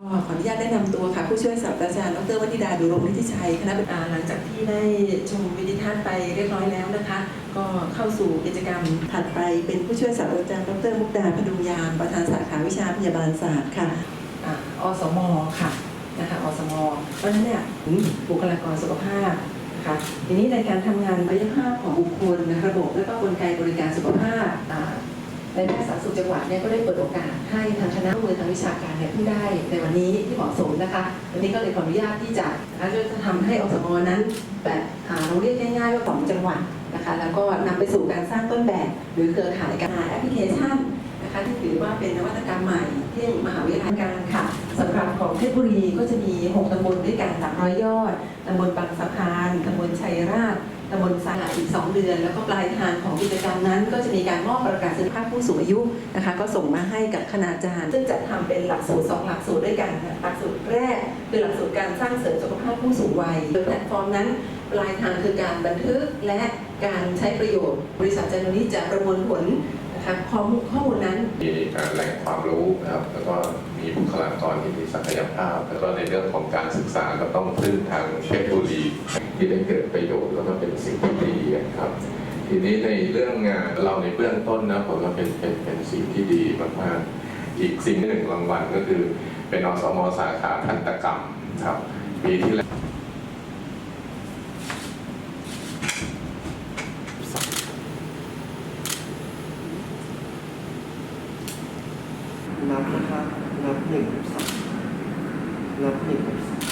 ขออนุญาตแนะนำตัวค่ะ ผู้ช่วยศาสตราจารย์ดรวันิดาดุรงฤทธิชัยคณะบดีอ่าหลังจากที่ได้ชมวิดีทัศน์ไปเรียบร้อยแล้วนะคะ ก็เข้าสู่กิจกรรมถัดไปเป็นผู้ช่วยศาสตราจารย์ดรมุกดาพดุงยามประธานสาขาวิชาพยาบาลศาสตร์ค่ะอสมค่ะนะคะอสมเพราะฉะนั้นเนี่ยบุคลากรสุขภาพนะคะทีนี้ในการทำงาน ในแพทย์สาธารณสุขจังหวัดเนี่ยก็ได้เปิดโอกาสให้ทางคณะมือทางวิชาการเนี่ยเพิ่งได้ในวันนี้ที่เหมาะสมนะคะวันนี้ก็เลยขออนุญาตที่จะนะคะจะทำให้อสมนั้นแบบเราเรียกง่ายๆว่าของจังหวัดนะคะแล้วก็นำไปสู่การสร้างต้นแบบหรือเครือข่ายการแอปพลิเคชันนะคะที่ถือว่าเป็นนวัตกรรมใหม่ที่มหาวิทยาลัยการค่ะสำหรับของเพชรบุรีก็จะมี 6ตำบลด้วยกัน300 ยอดตำบลบางสะพานตำบลชัยราชำบลสาอีก 2 เดือน แล้วก็ปลายทางของกิจกรรมนั้น ก็จะมีการมอบประกาศสิทธิภาพผู้สูงอายุนะคะ ก็ส่งมาให้กับคณาจารย์ ซึ่งจะทำเป็นหลักสูตร 2 หลักสูตรด้วยกันหลักสูตรแรกคือหลักสูตรการสร้างเสริมสุขภาพผู้สูงวัยโดยแพลตฟอร์มนั้นปลายทางคือการบันทึกและการใช้ประโยชน์ บริษัทจันทนี้จะประมวลผล นะคะข้อมูลข้อมูลนั้น มีแหล่งความรู้นะครับ แล้วก็มีบุคลากรที่มีศักยภาพ แล้วก็ในเรื่องของการศึกษาก็ต้องพึ่งทางเพชรบุรีที่ได้เกิดประโยชน์แล้วก็เป็นสิ่งที่ดีนะครับ ทีนี้ในเรื่องงานเราในเบื้องต้นนะผมว่าเป็นเป็นเป็นสิ่งที่ดีมากๆอีกสิ่งหนึ่งรางวัลก็คือ เป็นอสมสาขาทันตกรรมครับปีที่แล้ว นับนะครับนับหนึ่งสองนับหนึ่งส